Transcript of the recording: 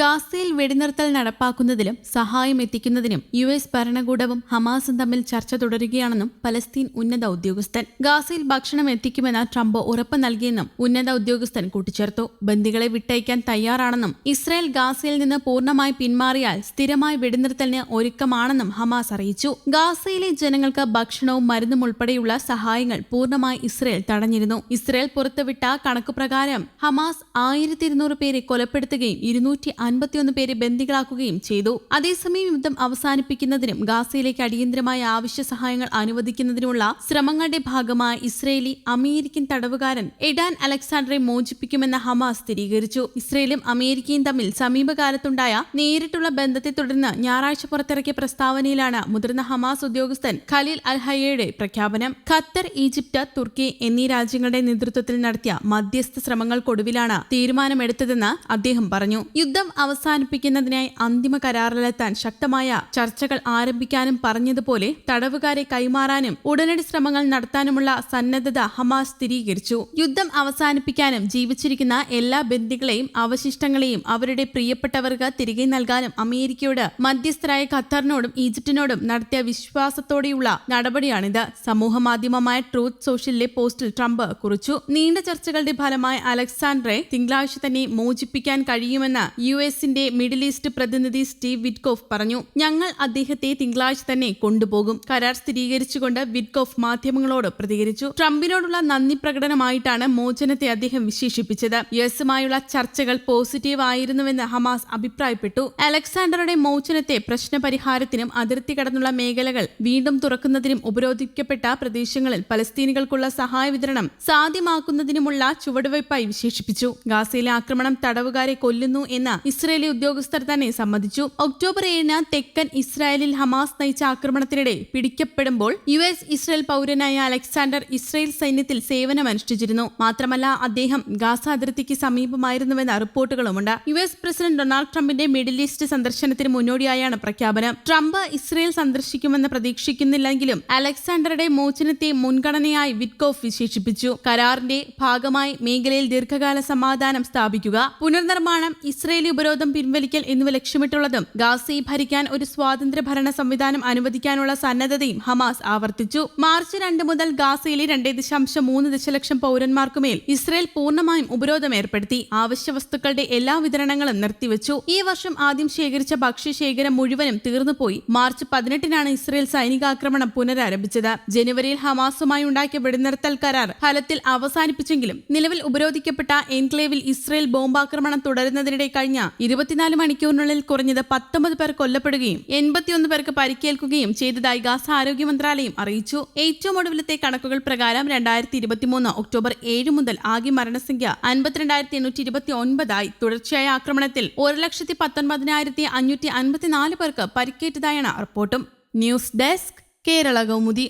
ഗാസയിൽ വെടിനിർത്തൽ നടപ്പാക്കുന്നതിലും സഹായം എത്തിക്കുന്നതിനും യു എസ് ഭരണകൂടവും ഹമാസും തമ്മിൽ ചർച്ച തുടരുകയാണെന്നും പലസ്തീൻ ഉന്നത ഉദ്യോഗസ്ഥൻ. ഗാസയിൽ ഭക്ഷണം എത്തിക്കുമെന്ന് ട്രംപ് ഉറപ്പ് നൽകിയെന്നും ഉന്നത ഉദ്യോഗസ്ഥൻ കൂട്ടിച്ചേർത്തു. ബന്ദികളെ വിട്ടയക്കാൻ തയ്യാറാണെന്നും ഇസ്രായേൽ ഗാസയിൽ നിന്ന് പൂർണമായി പിന്മാറിയാൽ സ്ഥിരമായി വെടിനിർത്തലിന് ഒരുക്കമാണെന്നും ഹമാസ് അറിയിച്ചു. ഗാസയിലെ ജനങ്ങൾക്ക് ഭക്ഷണവും മരുന്നും ഉൾപ്പെടെയുള്ള സഹായങ്ങൾ പൂർണമായി ഇസ്രായേൽ തടഞ്ഞിരുന്നു. ഇസ്രായേൽ പുറത്തുവിട്ട കണക്കുപ്രകാരം ഹമാസ് ആയിരത്തി ഇരുന്നൂറ് പേരെ കൊലപ്പെടുത്തുകയും ഇരുന്നൂറ്റി അൻപത്തിയൊന്ന് പേരെ ബന്ദികളാക്കുകയും ചെയ്തു. അതേസമയം യുദ്ധം അവസാനിപ്പിക്കുന്നതിനും ഗാസയിലേക്ക് അടിയന്തരമായ ആവശ്യ സഹായങ്ങൾ അനുവദിക്കുന്നതിനുമുള്ള ശ്രമങ്ങളുടെ ഭാഗമായി ഇസ്രയേലി അമേരിക്കൻ തടവുകാരൻ എഡാൻ അലക്സാണ്ടറെ മോചിപ്പിക്കുമെന്ന ഹമാസ് സ്ഥിരീകരിച്ചു. ഇസ്രയേലും അമേരിക്കയും തമ്മിൽ സമീപകാലത്തുണ്ടായ നേരിട്ടുള്ള ബന്ധത്തെ തുടർന്ന് ഞായറാഴ്ച പുറത്തിറക്കിയ പ്രസ്താവനയിലാണ് മുതിർന്ന ഹമാസ് ഉദ്യോഗസ്ഥൻ ഖലീൽ അൽഹയ്യയുടെ പ്രഖ്യാപനം. ഖത്തർ ഈജിപ്ത് തുർക്കി എന്നീ രാജ്യങ്ങളുടെ നേതൃത്വത്തിൽ നടത്തിയ മധ്യസ്ഥ ശ്രമങ്ങൾക്കൊടുവിലാണ് തീരുമാനമെടുത്തതെന്ന് അദ്ദേഹം പറഞ്ഞു. യുദ്ധം അവസാനിപ്പിക്കുന്നതിനായി അന്തിമ കരാറിലെത്താൻ ശക്തമായ ചർച്ചകൾ ആരംഭിക്കാനും പറഞ്ഞതുപോലെ തടവുകാരെ കൈമാറാനും ഉടനടി ശ്രമങ്ങൾ നടത്താനുമുള്ള സന്നദ്ധത ഹമാസ് സ്ഥിരീകരിച്ചു. യുദ്ധം അവസാനിപ്പിക്കാനും ജീവിച്ചിരിക്കുന്ന എല്ലാ ബന്ദികളെയും അവശിഷ്ടങ്ങളെയും അവരുടെ പ്രിയപ്പെട്ടവർക്ക് തിരികെ നൽകാനും അമേരിക്കയോട് മധ്യസ്ഥരായ ഖത്തറിനോടും ഈജിപ്തിനോടും നടത്തിയ വിശ്വാസത്തോടെയുള്ള നടപടിയാണിത്. സമൂഹ മാധ്യമമായ ട്രൂത്ത് സോഷ്യലിലെ പോസ്റ്റിൽ ട്രംപ് കുറിച്ചു. നീണ്ട ചർച്ചകളുടെ ഫലമായി അലക്സാണ്ടറെ തിങ്കളാഴ്ച തന്നെ മോചിപ്പിക്കാൻ കഴിയുമെന്ന് യു എസിന്റെ മിഡിൽ ഈസ്റ്റ് പ്രതിനിധി സ്റ്റീവ് വിറ്റ്കോഫ് പറഞ്ഞു ഞങ്ങൾ അദ്ദേഹത്തെ തിങ്കളാഴ്ച തന്നെ കൊണ്ടുപോകും. കരാർ സ്ഥിരീകരിച്ചുകൊണ്ട് വിറ്റ്കോഫ് മാധ്യമങ്ങളോട് പ്രതികരിച്ചു. ട്രംപിനോടുള്ള നന്ദി പ്രകടനമായിട്ടാണ് മോചനത്തെ അദ്ദേഹം വിശേഷിപ്പിച്ചത്. യുഎസുമായുള്ള ചർച്ചകൾ പോസിറ്റീവ് ആയിരുന്നുവെന്ന് ഹമാസ് അഭിപ്രായപ്പെട്ടു. അലക്സാണ്ടറുടെ മോചനത്തെ പ്രശ്നപരിഹാരത്തിനും അതിർത്തി കടന്നുള്ള മേഖലകൾ വീണ്ടും തുറക്കുന്നതിനും ഉപരോധിക്കപ്പെട്ട പ്രദേശങ്ങളിൽ പലസ്തീനികൾക്കുള്ള സഹായ വിതരണം സാധ്യമാക്കുന്നതിനുമുള്ള ചുവടുവയ്പായി വിശേഷിപ്പിച്ചു. ഗാസയിലെ ആക്രമണം തടവുകാരെ കൊല്ലുന്നു എന്ന് ഇസ്രയേലി ഉദ്യോഗസ്ഥർ തന്നെ സമ്മതിച്ചു. ഒക്ടോബർ ഏഴിന് തെക്കൻ ഇസ്രായേലിൽ ഹമാസ് നയിച്ച ആക്രമണത്തിനിടെ പിടിക്കപ്പെടുമ്പോൾ യു എസ് ഇസ്രായേൽ പൗരനായ അലക്സാണ്ടർ ഇസ്രായേൽ സൈന്യത്തിൽ സേവനമനുഷ്ഠിച്ചിരുന്നു. മാത്രമല്ല അദ്ദേഹം ഗാസ അതിർത്തിക്ക് സമീപമായിരുന്നുവെന്ന റിപ്പോർട്ടുകളുമുണ്ട്. യു എസ് പ്രസിഡന്റ് ഡൊണാൾഡ് ട്രംപിന്റെ മിഡിൽ ഈസ്റ്റ് സന്ദർശനത്തിന് മുന്നോടിയായാണ് പ്രഖ്യാപനം. ട്രംപ് ഇസ്രയേൽ സന്ദർശിക്കുമെന്ന് പ്രതീക്ഷിക്കുന്നില്ലെങ്കിലും അലക്സാണ്ടറുടെ മോചനത്തെ മുൻഗണനയായി വിറ്റ്കോഫ് വിശേഷിപ്പിച്ചു. കരാറിന്റെ ഭാഗമായി മേഖലയിൽ ദീർഘകാല സമാധാനം സ്ഥാപിക്കുക പുനർനിർമ്മാണം ഇസ്രയേലി ഉപരോധം പിൻവലിക്കൽ എന്നിവ ലക്ഷ്യമിട്ടുള്ളതും ഗാസയെ ഭരിക്കാൻ ഒരു സ്വാതന്ത്ര്യ ഭരണ സംവിധാനം അനുവദിക്കാനുള്ള സന്നദ്ധതയും ഹമാസ് ആവർത്തിച്ചു. മാർച്ച് രണ്ട് മുതൽ ഗാസയിലെ രണ്ടേ ദശാംശം മൂന്ന് ദശലക്ഷം പൗരന്മാർക്കുമേൽ ഇസ്രയേൽ പൂർണമായും ഉപരോധം ഏർപ്പെടുത്തി. ആവശ്യ വസ്തുക്കളുടെ എല്ലാ വിതരണങ്ങളും നിർത്തിവെച്ചു. ഈ വർഷം ആദ്യം ശേഖരിച്ച ഭക്ഷ്യശേഖരം മുഴുവനും തീർന്നുപോയി. March പതിനെട്ടിനാണ് Israel സൈനികാക്രമണം പുനരാരംഭിച്ചത്. ജനുവരിയിൽ ഹമാസുമായി ഉണ്ടാക്കിയ വെടിനിർത്തൽ കരാർ ഫലത്തിൽ അവസാനിപ്പിച്ചെങ്കിലും നിലവിൽ ഉപരോധിക്കപ്പെട്ട എൻക്ലേവിൽ ഇസ്രയേൽ ബോംബാക്രമണം തുടരുന്നതിനിടെ കഴിഞ്ഞ ഇരുപത്തിനാല് മണിക്കൂറിനുള്ളിൽ കുറഞ്ഞത് പത്തൊമ്പത് പേർ കൊല്ലപ്പെടുകയും എൺപത്തിയൊന്ന് പേർക്ക് പരിക്കേൽക്കുകയും ചെയ്തതായി ഗാസ ആരോഗ്യ മന്ത്രാലയം അറിയിച്ചു. ഏറ്റവും ഒടുവിലത്തെ കണക്കുകൾ പ്രകാരം രണ്ടായിരത്തി ഇരുപത്തിമൂന്ന് ഒക്ടോബർ ഏഴ് മുതൽ ആകെ മരണസംഖ്യ അൻപത്തിരണ്ടായിരത്തി എണ്ണൂറ്റി ഇരുപത്തി ഒൻപതായി തുടർച്ചയായ ആക്രമണത്തിൽ ഒരു ലക്ഷത്തി പത്തൊൻപതിനായിരത്തി അഞ്ഞൂറ്റി അൻപത്തിനാല് പേർക്ക് പരിക്കേറ്റതായാണ് റിപ്പോർട്ടും. News desk Kerala Kaumudi.